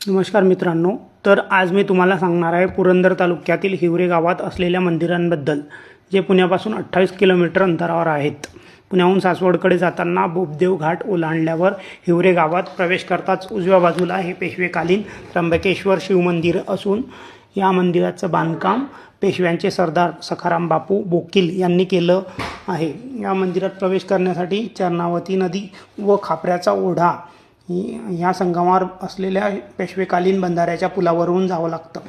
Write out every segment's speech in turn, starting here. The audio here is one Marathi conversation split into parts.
नमस्कार मित्रांनो तर आज मी तुम्हाला सांगणार आहे पुरंदर तालुक्यातील हिवरे गावात असलेल्या मंदिरांबद्दल जे पुण्यापासून अठ्ठावीस किलोमीटर अंतरावर आहेत. पुण्याहून सासवडकडे जाताना बोबदेव घाट ओलांडल्यावर हिवरे गावात प्रवेश करताच उजव्या बाजूला हे पेशवेकालीन त्र्यंबकेश्वर शिवमंदिर असून या मंदिराचं बांधकाम पेशव्यांचे सरदार सखाराम बापू बोकील यांनी केलं आहे. या मंदिरात प्रवेश करण्यासाठी चरणावती नदी व खापऱ्याचा ओढा ह्या संगमावर असलेल्या पेशवेकालीन बंधाऱ्याच्या पुलावरून जावं लागतं.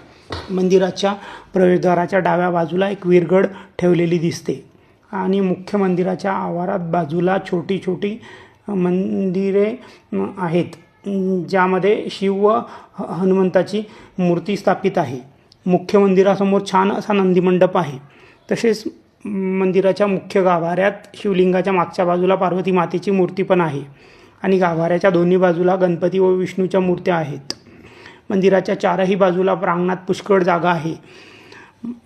मंदिराच्या प्रवेशद्वाराच्या डाव्या बाजूला एक विरगड ठेवलेली दिसते आणि मुख्य मंदिराच्या आवारात बाजूला छोटी छोटी मंदिरे आहेत ज्यामध्ये शिव व ह- हनुमंताची मूर्ती स्थापित आहे. मुख्य मंदिरासमोर छान असा नंदीमंडप आहे. तसेच मंदिराच्या मुख्य गाभाऱ्यात शिवलिंगाच्या मागच्या बाजूला पार्वती मातेची मूर्ती पण आहे. आणि गाभाऱ्याच्या दोन्ही बाजूला गणपती व विष्णूच्या मूर्त्या आहेत. मंदिराच्या चारही बाजूला प्रांगणात पुष्कळ जागा आहे.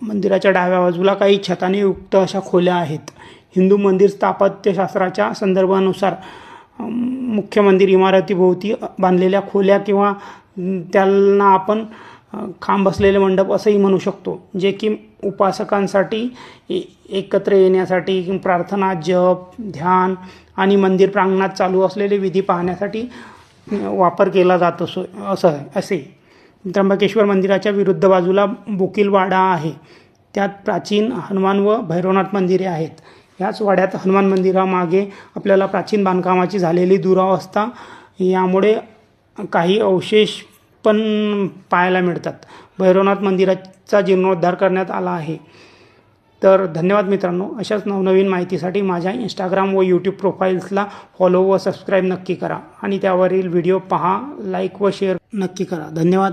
मंदिराच्या डाव्या बाजूला काही छताने युक्त अशा खोल्या आहेत. हिंदू मंदिर स्थापत्यशास्त्राच्या संदर्भानुसार मुख्य मंदिर इमारतीभोवती बांधलेल्या खोल्या किंवा त्यांना आपण खांब असलेले मंडप असंही म्हणू शकतो. जे की उपासकांसाठी ए- एकत्र येण्यासाठी प्रार्थना जप ध्यान आणि मंदिर प्रांगणात चालू असलेले विधी पाहण्यासाठी वापर केला जात असो असं आहे असे. त्र्यंबकेश्वर मंदिराच्या विरुद्ध बाजूला बोकीलवाडा आहे. त्यात प्राचीन हनुमान व भैरवनाथ मंदिरे आहेत. याच वाड्यात हनुमान मंदिरामागे आपल्याला प्राचीन बांधकामाची झालेली दुरावस्था यामुळे काही अवशेष पण पाहायला मिळतात. भैरवनाथ मंदिराचा जीर्णोद्धार करण्यात आला आहे. तर धन्यवाद मित्रांनो. अशाच नवनवीन माहितीसाठी माझ्या इंस्टाग्राम व यूट्यूब प्रोफाईल्सला फॉलो व सबस्क्राईब नक्की करा. आणि त्यावरील व्हिडिओ पहा लाईक व शेअर नक्की करा. धन्यवाद.